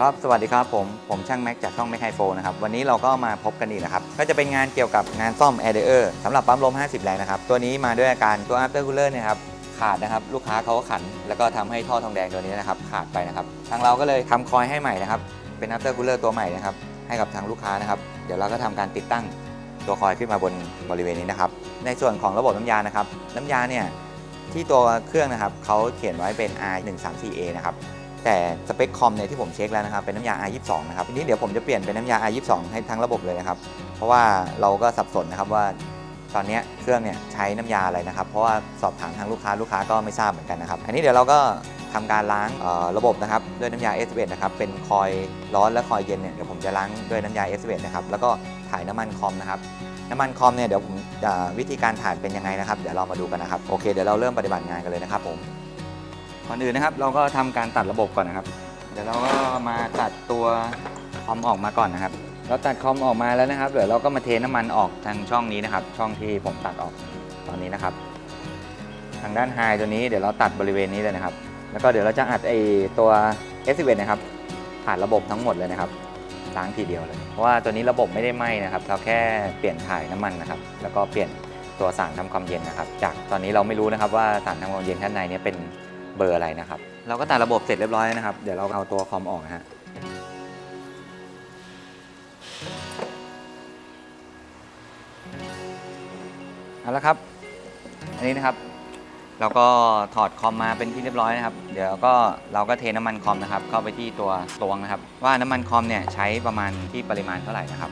ครับ สวัสดีครับผม ผมช่างแม็กจากช่องแม็กไฮโฟนะครับ วันนี้เราก็มาพบกันอีกนะครับ ก็จะเป็นงานเกี่ยวกับงานซ่อม Air d r สำหรับปั๊มลม 50 แรงนะครับ ตัวนี้มาด้วยอาการตัว After Cooler เลอร์เนี่ยครับ ขาดนะครับ ลูกค้าเขาก็ขัน แล้วก็ทำให้ท่อทองแดงตัวนี้นะครับ ขาดไปนะครับ ทางเราก็เลยทำคอยให้ใหม่นะครับ เป็น After Cooler ตัวใหม่นะครับ ให้กับทางลูกค้านะครับ เดี๋ยวเราก็ทำการติดตั้งตัวคอยขึ้นมาบนบริเวณนี้นะครับ ในส่วนของระบบน้ำยานะครับ น้ำยาเนี่ยที่ตัวเครื่องนะครับเขาเขียนไว้เป็น R134A นะครับ แต่สเปคคอมเนี่ยที่ผมเช็คแล้วนะครับเป็นน้ำยา R22 นะครับทีนี้เดี๋ยวผมจะเปลี่ยนเป็นน้ำยา R22 ให้ทั้งระบบเลยนะครับ เพราะว่าเราก็สับสนนะครับว่าตอนนี้เครื่องเนี่ยใช้น้ำยาอะไรนะครับ เพราะว่าสอบถามทางลูกค้าลูกค้าก็ไม่ทราบเหมือนกันนะครับ อันนี้เดี๋ยวเราก็ทำการล้างระบบนะครับด้วยน้ำยา S11 นะครับเป็นคอยร้อนและคอยเย็นเนี่ยเดี๋ยวผมจะล้างด้วยน้ำยา S11 นะครับแล้วก็ถ่ายน้ำมันคอมนะครับน้ำมันคอมเนี่ยเดี๋ยวผมวิธีการถ่ายเป็นยังไงนะครับเดี๋ยวเรามาดูกันนะครับโอเคเดี๋ยวเราเริ่มปฏิบัติงานกันเลยนะครับผม ก่อนอื่นนะครับเราก็ทำการตัดระบบก่อนนะครับ เดี๋ยวเราก็มาตัดตัวคอมออกมาก่อนนะครับ เราตัดคอมออกมาแล้วนะครับ เดี๋ยวเราก็มาเทน้ำมันออกทางช่องนี้นะครับ ช่องที่ผมตัดออกตอนนี้นะครับ ทางด้านไฮตัวนี้เดี๋ยวเราตัดบริเวณนี้เลยนะครับ แล้วก็เดี๋ยวเราจะอัดไอตัว S11 นะครับ ผ่านระบบทั้งหมดเลยนะครับล้างทีเดียวเลย เพราะว่าตัวนี้ระบบไม่ได้ไหม้นะครับ เราแค่เปลี่ยนถ่ายน้ำมันนะครับ แล้วก็เปลี่ยนตัวสารทำความเย็นนะครับ จากตอนนี้เราไม่รู้นะครับว่าสารทำความเย็นข้างในนี้เป็น เบอร์อะไรนะครับ เราก็ตัดระบบเสร็จเรียบร้อยนะครับ เดี๋ยวเราเอาตัวคอมออกนะฮะเอาละครับ อันนี้นะครับ เราก็ถอดคอมมาเป็นที่เรียบร้อยนะครับ เดี๋ยวก็เราก็เทน้ำมันคอมนะครับ เข้าไปที่ตัวตวงนะครับ ว่าน้ำมันคอมเนี่ยใช้ประมาณที่ปริมาณเท่าไหร่นะครับ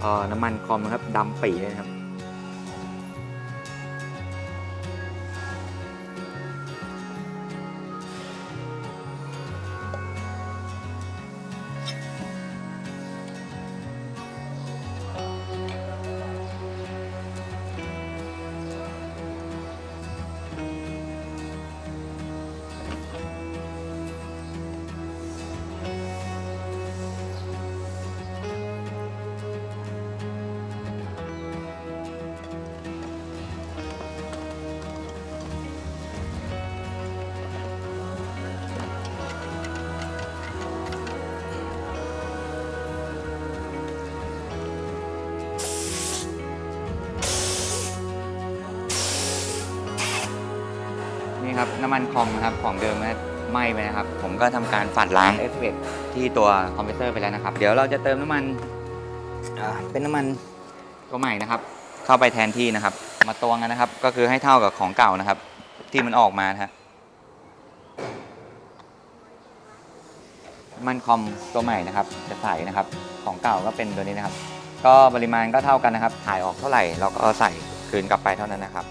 เออน้ำมันคอมนะครับดำปีเลยนะครับ ครับน้ำมันคอมนะครับของเดิมนะไหม้ไปนะครับ ผมก็ทำการฝัดล้างเอสเที่ตัวคอมเพรสเซอร์ไปแล้วนะครับ เดี๋ยวเราจะเติมน้ำมันอ่าเป็นน้ำมันตัวใหม่นะครับ เข้าไปแทนที่นะครับ มาตวงกันนะครับ ก็คือให้เท่ากับของเก่านะครับ ที่มันออกมานะฮะน้ำมันคอมตัวใหม่นะครับ จะใส่นะครับ ของเก่าก็เป็นตัวนี้นะครับ ก็ปริมาณก็เท่ากันนะครับ ถ่ายออกเท่าไหร่เราก็ใส่คืนกลับไปเท่านั้นนะครับ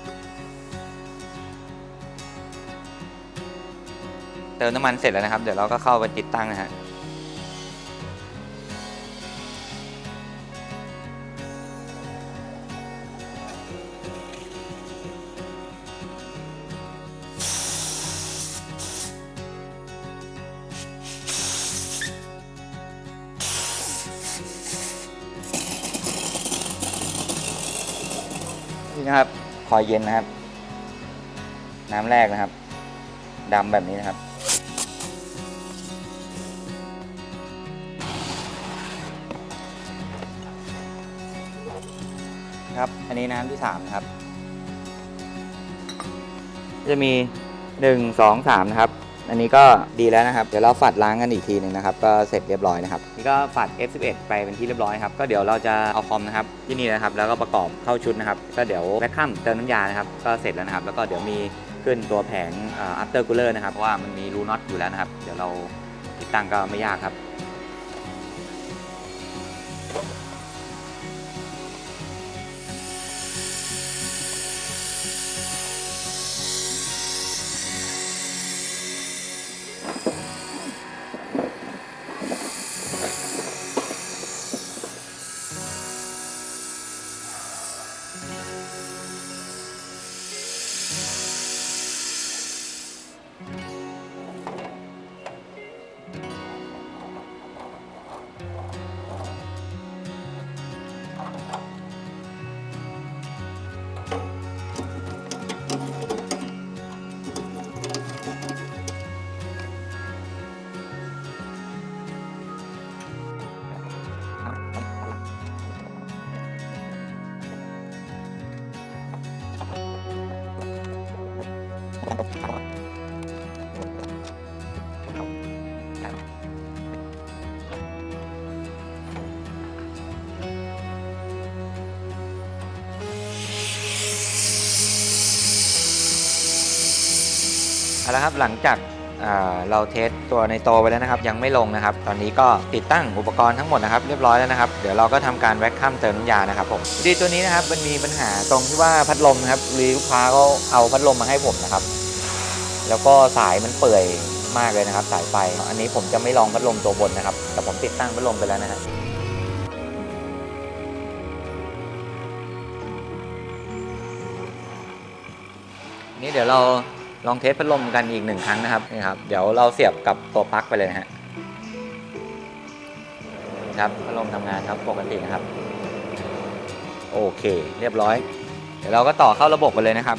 เติมน้ำมันเสร็จแล้วนะครับ เดี๋ยวเราก็เข้าไปติดตั้งนะฮะนี่นะครับ คอยเย็นนะครับ น้ำแรกนะครับดำแบบนี้นะครับ ครับ อันนี้น้ำที่ 3 นะครับ จะมี 1 2 3 นะครับ อันนี้ก็ดีแล้วนะครับ เดี๋ยวเราฝัดล้างกันอีกทีหนึ่งนะครับ ก็เสร็จเรียบร้อยนะครับ นี่ก็ฝัด F11 ไปเป็นที่เรียบร้อยครับ ก็เดี๋ยวเราจะเอาคอมนะครับที่นี่นะครับ แล้วก็ประกอบเข้าชุดนะครับ ก็เดี๋ยวแบ็คคัมเติมน้ำยานะครับ ก็เสร็จแล้วนะครับ แล้วก็เดี๋ยวมีขึ้นตัวแผงอ่า after cooler นะครับ เพราะว่ามันมีรูน็อตอยู่แล้วนะครับ เดี๋ยวเราติดตั้งก็ไม่ยากครับ เอาละครับหลังจากเราเทสตัวในโตไปแล้วนะครับ ยังไม่ลงนะครับ ตอนนี้ก็ติดตั้งอุปกรณ์ทั้งหมดนะครับเรียบร้อยแล้วนะครับ เดี๋ยวเราก็ทำการแว็กคัมเติมน้ำยานะครับผมดีตัวนี้นะครับมันมีปัญหาตรงที่ว่าพัดลมนะครับรีลูกค้าก็เอาพัดลมมาให้ผมนะครับ แล้วก็สายมันเปื่อยมากเลยนะครับ สายไฟอันนี้ผมจะไม่ลองพัดลมตัวบนนะครับ แต่ผมติดตั้งพัดลมไปแล้วนะฮะนี่เดี๋ยวเรา ลองเทสพัดลมกันอีกหนึ่งครั้งนะครับนี่ครับ เดี๋ยวเราเสียบกับตัวปลั๊กไปเลยนะฮะครับพัดลมทำงานครับปกตินะครับ โอเค เรียบร้อย เดี๋ยวเราก็ต่อเข้าระบบไปเลยนะครับ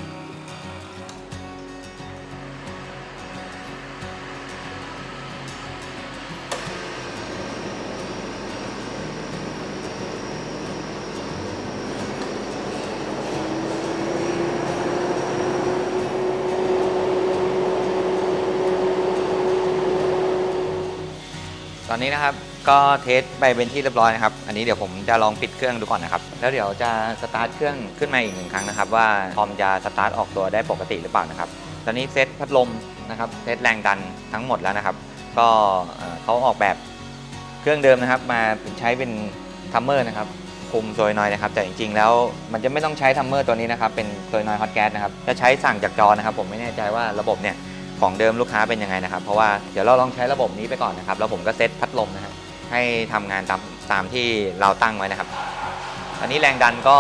ตอนนี้นะครับก็เทสไปเป็นที่เรียบร้อยนะครับ อันนี้เดี๋ยวผมจะลองปิดเครื่องดูก่อนนะครับ แล้วเดี๋ยวจะสตาร์ทเครื่องขึ้นมาอีกหนึ่งครั้งนะครับ ว่าคอมจะสตาร์ทออกตัวได้ปกติหรือเปล่านะครับ ตอนนี้เซตพัดลมนะครับเซตแรงดันทั้งหมดแล้วนะครับ ก็เอ่อเขาออกแบบเครื่องเดิมนะครับ มาใช้เป็นทัมเมอร์นะครับคุมโซยนอยนะครับแต่จริงๆ แล้วมันจะไม่ต้องใช้ทัมเมอร์ตัวนี้นะครับเป็นโซยนอยฮอตแก๊สนะครับจะใช้สั่งจากจอนะครับ ผมไม่แน่ใจว่าระบบเนี่ย ของเดิมลูกค้าเป็นยังไงนะครับ เพราะว่าเดี๋ยวเราลองใช้ระบบนี้ไปก่อนนะครับ แล้วผมก็เซตพัดลมนะครับให้ทำงานตามตามที่เราตั้งไว้นะครับตอนนี้แรงดันก็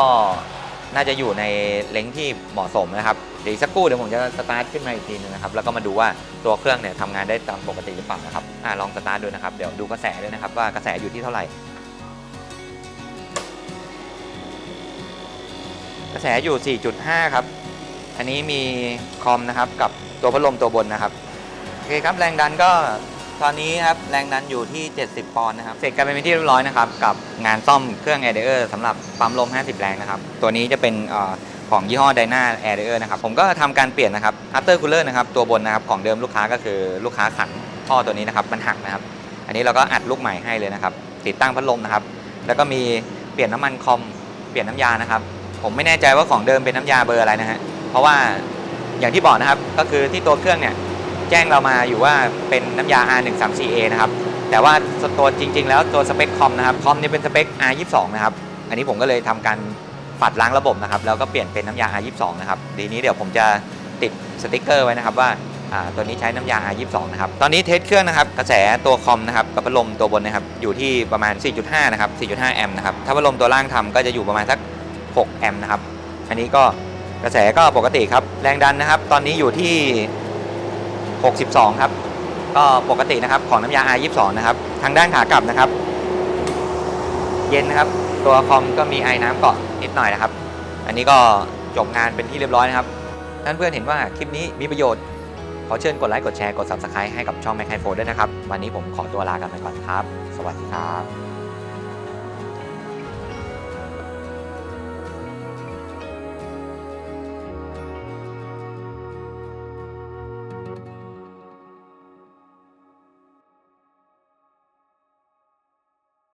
น่าจะอยู่ในเลงที่เหมาะสมนะครับเดี๋ยวสักครู่เดี๋ยวผมจะสตาร์ทขึ้นมาอีกทีนึงนะครับแล้วก็มาดูว่าตัวเครื่องเนี่ยทำงานได้ตามปกติหรือเปล่านะครับอ่าลองสตาร์ทดูนะครับเดี๋ยวดูกระแสด้วยนะครับ ว่ากระแสอยู่ที่เท่าไหร่ กระแสอยู่ 4.5 ครับ อันนี้มีคอมนะครับกับตัวพัดลมตัวบนนะครับโอเคครับแรงดันก็ตอนนี้ครับแรงดันอยู่ที่ 70 ปอนด์นะครับเสร็จกันเป็นที่เรียบร้อยนะครับกับงานซ่อมเครื่อง a i r d e r สำหรับปั๊มลม 50 แรงนะครับตัวนี้จะเป็นอของยี่ห้อ Dyna a i r d e r นะครับผมก็ทำการเปลี่ยนนะครับ after cooler นะครับตัวบนนะครับของเดิมลูกค้าก็คือลูกค้าขันท่อตัวนี้นะครับมันหักนะครับ อันนี้เราก็อัดลูกใหม่ให้เลยนะครับติดตั้งพัดลมนะครับ แล้วก็มีเปลี่ยนน้ำมันคอมเปลี่ยนน้ำยานะครับ ผมไม่แน่ใจว่าของเดิมเป็นน้ำยาเบอร์อะไรนะฮะ เพราะว่าอย่างที่บอกนะครับก็คือที่ตัวเครื่องเนี่ยแจ้งเรามาอยู่ว่าเป็นน้ำยา R134A นะครับแต่ว่าตัวจริง ๆ แล้วตัวสเปคคอมนะครับคอมนี่เป็นสเปค R22 นะครับอันนี้ผมก็เลยทำการปัดล้างระบบนะครับแล้วก็เปลี่ยนเป็นน้ำยา R22 นะครับดีนี้เดี๋ยวผมจะติดสติกเกอร์ไว้นะครับว่าตัวนี้ใช้น้ำยา R22 นะครับตอนนี้เทสเครื่องนะครับกระแสตัวคอมนะครับกับพัดลมตัวบนนะครับอยู่ที่ประมาณ 4.5 นะครับ 4.5 แอมป์นะครับถ้าพัดลมตัวล่างทำก็จะอยู่ประมาณสัก 6 แอมป์นะครับอันนี้ก็ก ระแสก็ปกติครับ แรงดันนะครับ ตอนนี้อยู่ที่ 62 ครับ ก็ปกตินะครับของน้ำยา R22 นะครับ ทางด้านขากลับนะครับ เย็นนะครับ ตัวคอมก็มีไอ้น้ำเกาะนิดหน่อยนะครับ อันนี้ก็จบงานเป็นที่เรียบร้อยนะครับท่านเพื่อนเห็นว่าคลิปนี้มีประโยชน์ ขอเชิญกดไลค์กดแชร์กด Subscribe ให้กับช่อง Mac i p h o n e ด้วยนะครับ วันนี้ผมขอตัวลากันไปก่อนครับ สวัสดีครับ